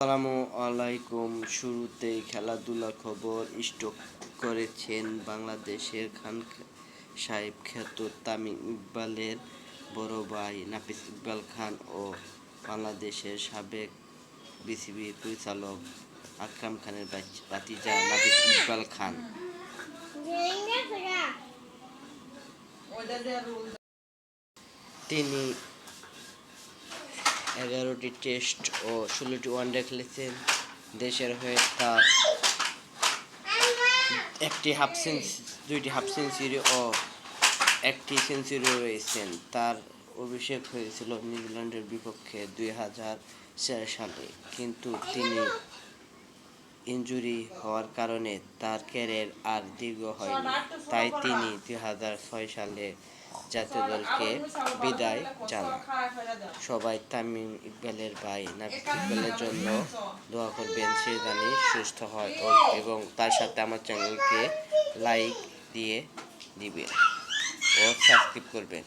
আসসালামু আলাইকুম। শুরুতেই খেলাধুলা খবর স্টক করেছেন বাংলাদেশের খান সাহেব খ্যাত তামিম ইকবালের বড় ভাই নাফিস ইকবাল খান ও বাংলাদেশের সাবেক বিসিবি পরিচালক আকরাম খানের ভাতিজা নাফিস ইকবাল খান। তিনি এগারোটি টেস্ট ও ষোলোটি ওয়ানডে খেলেছেন দেশের হয়ে তার একটি হাফ সেঞ্চুরি দুইটি হাফ সেঞ্চুরি ও একটি সেঞ্চুরি রয়েছেন। তার অভিষেক হয়েছিল নিউজিল্যান্ডের বিপক্ষে দুই হাজার চার সালে, কিন্তু তিনি ইনজুরি হওয়ার কারণে তার ক্যারিয়ার আর দীর্ঘ হয়নি। তাই তিনি দুই হাজার ছয় সালে জাতীয় দলকে বিদায় জানান সবাই তামিম ইকবালের ভাই নাফিস ইকবালের জন্য দোয়া করবেন, সে জানি সুস্থ হয় এবং তার সাথে আমার চ্যানেলকে লাইক দিয়ে দিবেন ও সাবস্ক্রাইব করবেন।